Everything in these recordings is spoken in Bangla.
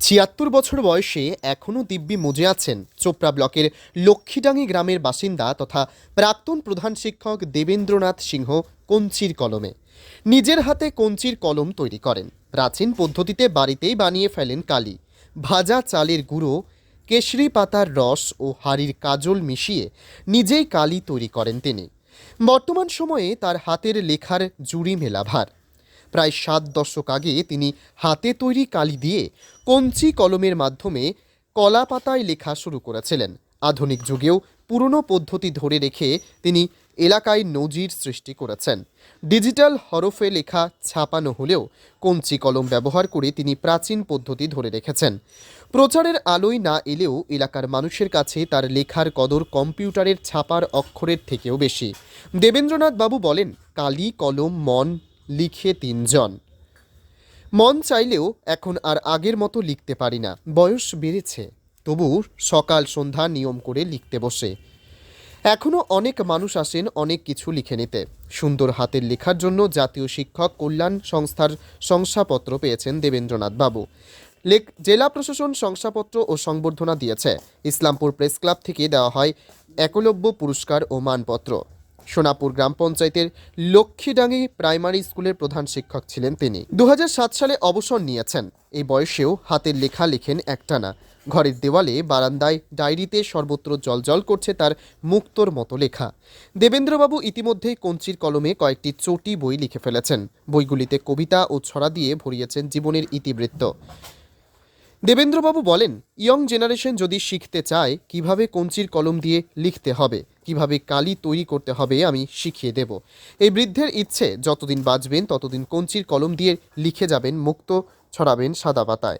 ছিয়াত্তর বছর বয়সে এখনও দিব্যি মজে আছেন। চোপড়া ব্লকের লক্ষ্মীডাঙ্গি গ্রামের বাসিন্দা তথা প্রাক্তন প্রধান শিক্ষক দেবেন্দ্রনাথ সিংহ কঞ্চির কলমে। নিজের হাতে কঞ্চির কলম তৈরি করেন। প্রাচীন পদ্ধতিতে বাড়িতেই বানিয়ে ফেলেন কালি। ভাজা চালের গুঁড়ো, কেশরি পাতার রস ও হাড়ির কাজল মিশিয়ে নিজেই কালি তৈরি করেন তিনি। বর্তমান সময়ে তার হাতের লেখার জুড়ি মেলা ভার। প্রায় সাত দশক আগে তিনি হাতে তৈরি কালি দিয়ে কঞ্চি কলমের মাধ্যমে কলা পাতায় লেখা শুরু করেছিলেন। আধুনিক যুগেও পুরনো পদ্ধতি ধরে রেখে তিনি এলাকায় নজির সৃষ্টি করেছেন। ডিজিটাল হরফে লেখা ছাপানো হলেও কঞ্চি কলম ব্যবহার করে তিনি প্রাচীন পদ্ধতি ধরে রেখেছেন। প্রচারের আলোয় না এলেও এলাকার মানুষের কাছে তার লেখার কদর কম্পিউটারের ছাপার অক্ষরের থেকেও বেশি। দেবেন্দ্রনাথ বাবু বলেন, কালি, কলম, মন লিখে তিনজন। মন চাইলেও এখন আর আগের মতো লিখতে পারি না। বয়স বেড়েছে, তবু সকাল সন্ধ্যা নিয়ম করে লিখতে বসে। এখনও অনেক মানুষ আসেন অনেক কিছু লিখে নিতে। সুন্দর হাতের লেখার জন্য জাতীয় শিক্ষক কল্যাণ সংস্থার শংসাপত্র পেয়েছেন দেবেন্দ্রনাথ বাবু। লেখ, জেলা প্রশাসন শংসাপত্র ও সংবর্ধনা দিয়েছে। ইসলামপুর প্রেস ক্লাব থেকে দেওয়া হয় একলব্য পুরস্কার ও মানপত্র। সোনাপুর গ্রাম পঞ্চায়েতের লক্ষ্মীডাঙ্গি প্রাইমারি স্কুলের প্রধান শিক্ষক ছিলেন তিনি। দু হাজার সাত সালে অবসর নিয়েছেন। এই বয়সেও হাতের লেখা লেখেন একটানা। ঘরের দেওয়ালে, বারান্দায়, ডায়েরিতে সর্বত্র জলজল করছে তার মুক্তোর মতো লেখা। দেবেন্দ্রবাবু ইতিমধ্যেই কঞ্চির কলমে কয়েকটি চটি বই লিখে ফেলেছেন। বইগুলিতে কবিতা ও ছড়া দিয়ে ভরিয়েছেন জীবনের ইতিবৃত্ত। দেবেন্দ্রবাবু বলেন ইয়ং জেনারেশন যদি শিখতে চায় কীভাবে কঞ্চির কলম দিয়ে লিখতে হবে? কীভাবে কালি তৈরি করতে হবে আমি শিখিয়ে দেব। এই বৃদ্ধের ইচ্ছে যতদিন বাঁচবেন ততদিন কঞ্চির কলম দিয়ে লিখে যাবেন মুক্ত ছড়াবেন সাদা পাতায়।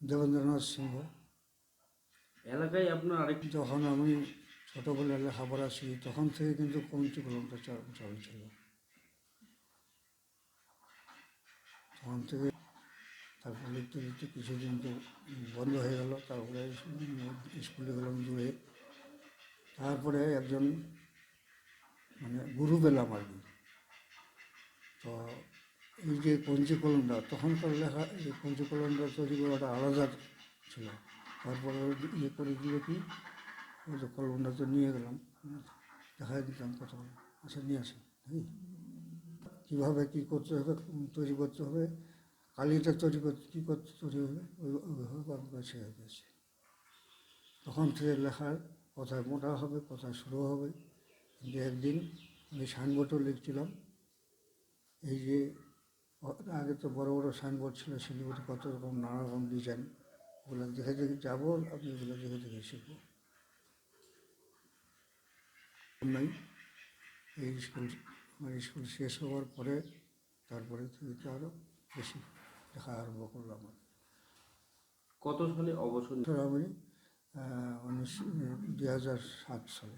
দেবেন্দ্রনাথ সিংহ। এলাকায় আপনার আরেক যখন আমি ছোটোবেলা লেখাপড়া শিখি তখন থেকে কিন্তু কঞ্চি কলমটা ছিল তখন থেকে তারপর লিখতে লিখতে কিছুদিন তো বন্ধ হয়ে গেল, তারপরে স্কুলে গেলাম দূরে তারপরে একজন মানে গুরু পেলাম আর কি। তো এই যে কঞ্চি কলমটা তখনকার লেখা এই কঞ্চি কলমটা তৈরি করাটা আলাদা ছিল। তারপরে ইয়ে করে দিয়ে কি ওই যে কলমটা তো নিয়ে গেলাম, দেখাই দিতাম কত আচ্ছা নিয়ে আসি। নাকি কীভাবে কী করতে হবে তৈরি করতে হবে, কালিটা তৈরি করতে কী করতে, তৈরি হবে ওইভাবে আমি কাছে হয়ে গেছে তখন থেকে লেখার কোথায় মোটা হবে, কোথায় শুরু হবে। কিন্তু একদিন আমি সাইনবোর্ডও লিখছিলাম। এই যে আগে তো বড় বড় সাইনবোর্ড ছিল শিলিগুড়ি কত রকম নানা রকম ডিজাইন। ওগুলো দেখে দেখে যাব আমি ওগুলো দেখে দেখে শিখব। নাই। এই স্কুল আমার স্কুল শেষ হওয়ার পরে তারপরে থেকে আরও বেশি লেখা আরম্ভ করলাম কত সালে অবসর? আমি উনিশ দুই হাজার সাত সালে।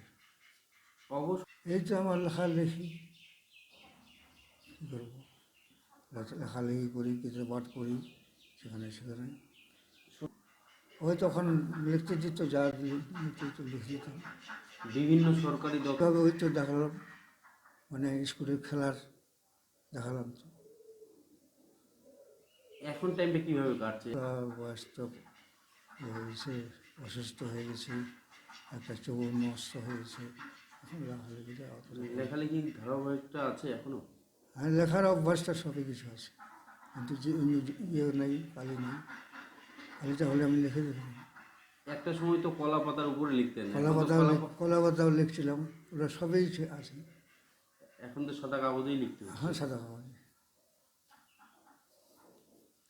অবসর এই তো আমার লেখালেখি। কী করব? লেখা- লেখালেখি করি কিছু পাঠ করি সেখানে সেখানে। ওই তখন লিখতে দিত যা লিখতে দিত লিখে দিতাম। বিভিন্ন সরকারি দপ্তর তবে ওই তো দেখালাম? মানে স্কুলে খেলার দেখালাম তো। এখন টাইমটা কীভাবে কাটছে? বয়স তো হয়েছে অসুস্থ হয়ে গেছি একটা চোখ নষ্ট হয়ে গেছে এখন লেখালেখি ধারাবাহিকটা আছে এখনও? আর লেখার অভ্যাসটা সবই কিছু আছে। কিন্তু যে ইয়ে- নেই কালি নেই। কালিটা হলে আমি লিখে দিতাম একটা সময় তো কলা পাতার উপরে লিখতেন। কলা এখন তো পাতাও কলা পাতাও লিখছিলাম। ওরা সবই আছে এখন তো সাদা কাগজেই লিখতে হ্যাঁ সাদা কাগজে।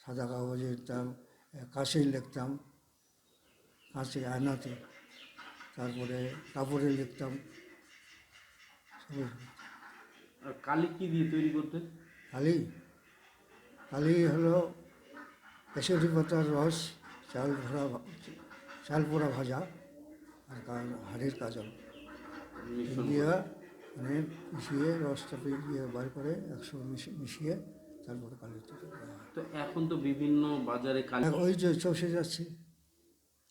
সাদা কাগজে লিখতাম কাছেই লিখতাম। কাছে আয়নাতে। তারপরে কাপড়ে লিখতাম। সবই। আর কালি কি দিয়ে তৈরি করতে কালি? কালি হলো কেশরি পাতার রস চাল ভরা ভা- চাল পোড়া ভাজা আর হাড়ির কাজল দিয়ে মানে মিশিয়ে রসটা দিয়ে বার করে একসঙ্গে মিশিয়ে তারপরে কালি তো এখন তো বিভিন্ন বাজারে কালি ওই যে চষে যাচ্ছে।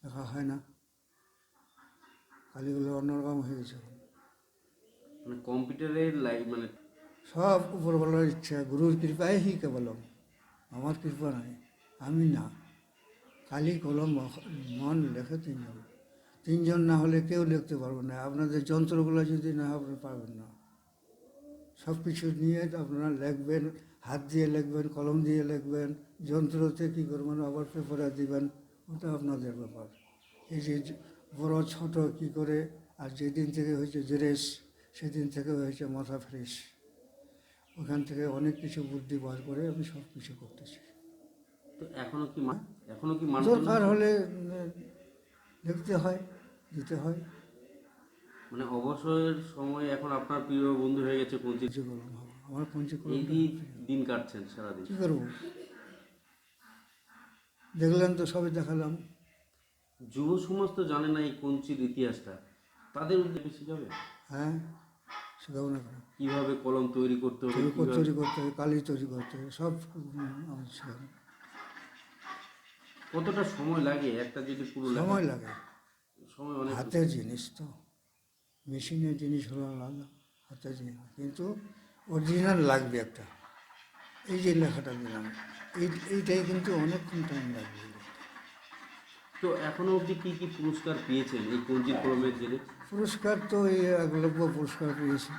দেখা হয় না। কালিগুলো অন্যরকম হয়ে গেছে মানে কম্পিউটারের লাই মানে সব উপরওয়ালার ইচ্ছা। গুরুর কৃপায় হি কেবলম। আমার কৃপা নাই। আমি না। খালি কলম মন লেখে তিনজন। তিনজন না হলে কেউ লিখতে পারবে না। আপনাদের যন্ত্রগুলো যদি না আপনি পারবেন না। সব কিছু নিয়ে আপনারা লিখবেন, হাত দিয়ে লিখবেন, কলম দিয়ে লিখবেন, যন্ত্রতে কী করবেন, আবার পেপারে দিবেন, ওটা আপনাদের ব্যাপার। এই যে বড়, ছোট কি করে, আর যেদিন থেকে হয়েছে জেরেস, সেদিন থেকে হয়েছে মাথা ফ্রেশ। ওখান থেকে অনেক কিছু বুদ্ধি বার করে আমি সব কিছু করতেছি। তো এখনও কি মা- এখনও কি মানুষ দরকার হলে লিখতে হয় দিতে হয়। মানে অবসরের সময় এখন আপনার প্রিয় বন্ধু হয়ে গেছে পঞ্চি আমার পঞ্চি এই দিন কাটছেন সারাদিন। কী করব? দেখলেন তো সবই দেখালাম। যুব সমাজ তো জানে না এই কঞ্চির ইতিহাসটা। তাদের উদ্দেশ্যে বেশি যাবে? হ্যাঁ শেখাবো না কেন কীভাবে কলম তৈরি করতে হবে তৈরি করতে হবে কালি তৈরি করতে হবে সব কতটা সময় লাগে? একটা যদি পুরো সময় লাগে। সময় অনেক হাতের জিনিস তো। মেশিনের জিনিস হলো আলাদা হাতের জিনিস। কিন্তু অরিজিনাল লাগবে একটা। এই যে লেখাটা দিলাম এই এইটাই কিন্তু অনেকক্ষণ টাইম লাগবে। তো এখনও অবধি কী কী পুরস্কার পেয়েছেন এই কঞ্চির কলমের জেরে? পুরস্কার তো এই একলব্য পুরস্কার পেয়েছি।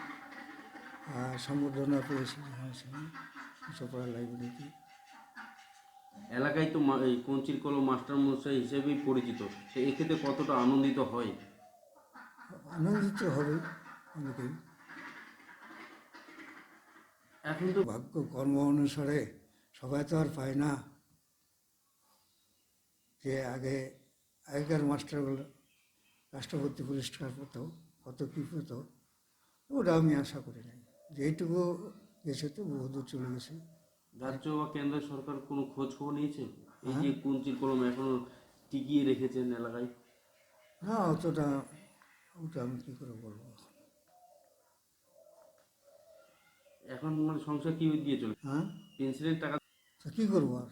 আর সম্বর্ধনা পেয়েছি হ্যাঁ চোপড়া লাইব্রেরিতে এলাকায় তো এই কঞ্চির কলম মাস্টার মশাই হিসেবেই পরিচিত। তো এক্ষেত্রে কতটা আনন্দিত হয়? আনন্দিত হবে অনেকেই। এখন তো ভাগ্য কর্ম অনুসারে সবাই তো আর পায় না যে আগে আগেকার মাস্টারগুলো রাষ্ট্রপতি পুরস্কার পেত কত কী পেত ওটা আমি আশা করি নাই। যেইটুকু গেছে তো বহুদূর চলে গেছে। রাজ্য বা কেন্দ্র সরকার কোনো খোঁজ খবর নিয়েছে? এই যে কঞ্চির কলম এখনও টিকিয়ে রেখেছেন এলাকায়? না অতটা ওটা আমি কী করে বলব? এখন মানে সংসার কি দিয়ে চলে হ্যাঁ? পেন্সিলের টাকা কী করব আর?